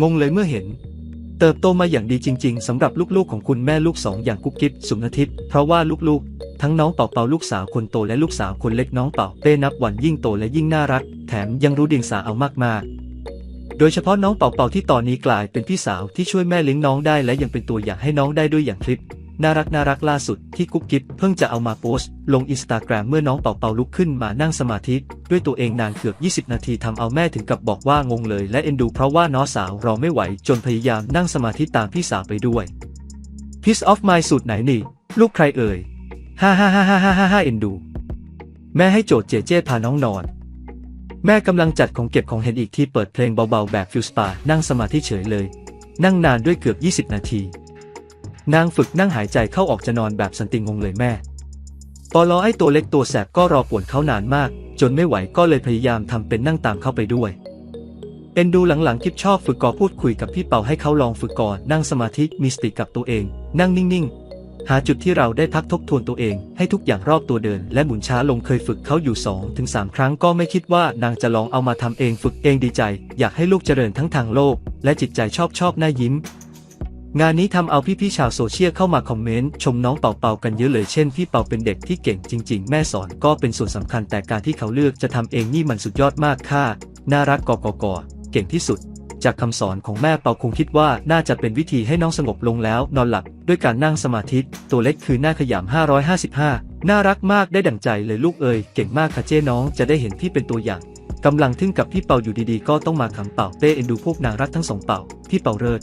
งงเลยเมื่อเห็น เติบโตมาอย่างดีจริง ๆสำหรับลูกๆของคุณแม่ลูกสองอย่างกุ๊บกิ๊บสุนทิพย์เพราะว่าลูกๆ ทั้งน้องเป่าเป่าลูกสาวคนโตและลูกสาวคนเล็กน้องเป่าเป้นับวันยิ่งโตและยิ่งน่ารัก แถมยังรู้เดียงสาเอามากๆโดยเฉพาะน้องเป่าเป่าที่ตอนนี้กลายเป็นพี่สาวที่ช่วยแม่เลี้ยงน้องได้และยังเป็นตัวอย่างให้น้องได้ด้วยอย่างคลิป น่ารักน่ารักล่าสุดที่กุ๊บกิ๊บเพิ่งจะเอามาโพสต์ ลงอินสตาแกรมเมื่อน้องเป่าเป่าลุกขึ้นมานั่งสมาธิ ด้วยตัวเองนานเกือบ 20 นาทีทำเอาแม่ถึงกับบอกว่างงเลยและเอ็นดูเพราะว่าน้องสาวรอไม่ไหวจนพยายามนั่งสมาธิตามพี่สาวไปด้วย Piece of my สูตรไหนนี่ ลูกใครเอ่ยฮ่าฮ่าฮ่าฮ่าฮ่าฮ่าเอ็นดู แม่ให้โจทย์เจเจพาน้องนอน แม่กำลังจัดของเก็บของเห็นอีกที่เปิดเพลงเบาๆแบบฟิลสปานั่งสมาธิเฉยเลย นั่งนานด้วยเกือบ 20 นาที นางฝึกนั่งหายใจเข้าออกจะนอนแบบสันติงงเลยแม่ ปอลอไอ้ตัวเล็กตัวแสบก็รอป่วนเขานานมาก จนไม่ไหวก็เลยพยายามทำเป็นนั่งตามเข้าไปด้วย เอ็นดูหลังๆคลิปชอบฝึกกอพูดคุยกับพี่เป่าให้เขาลองฝึกก่อนนั่งสมาธิมีสติกับตัวเอง นั่งนิ่งๆ หาจุดที่เราได้พักทบทวนตัวเอง ให้ทุกอย่างรอบตัวเดิน และหมุนช้าลงเคยฝึกเขาอยู่ 2-3ถึง3ครั้งก็ไม่คิดว่านางจะลองเอามาทำเองฝึกเองดีใจ อยากให้ลูกเจริญทั้งทางโลก และจิตใจชอบชอบหน้ายิ้ม งานนี้ทำเอาพี่ๆชาวโซเชียลเข้ามาคอมเมนต์ชมน้องเป่าเปากันเยอะเลยเช่นพี่เป่าเป็นเด็กที่เก่งจริง ๆ แม่สอนก็เป็นส่วนสำคัญแต่การที่เขาเลือกจะทำเองนี่มันสุดยอดมากค่ะน่ารักกอกกเก่งที่สุด จากคำสอนของแม่เป่าคงคิดว่าน่าจะเป็นวิธีให้น้องสงบลงแล้ว นอนหลับด้วยการนั่งสมาธิตัวเล็กคือหน้าขยำ555 น่ารักมากได้ดั่งใจเลยลูกเอ๋ยเก่งมากค่ะเจ้น้องจะได้เห็นพี่เป็นตัวอย่างกำลังทึ่งกับพี่เป่าอยู่ดีๆ ก็ต้องมาขำเป่าเป้เอ็นดูพวกนางรักทั้งสองเป่าพี่เป่าเลิศ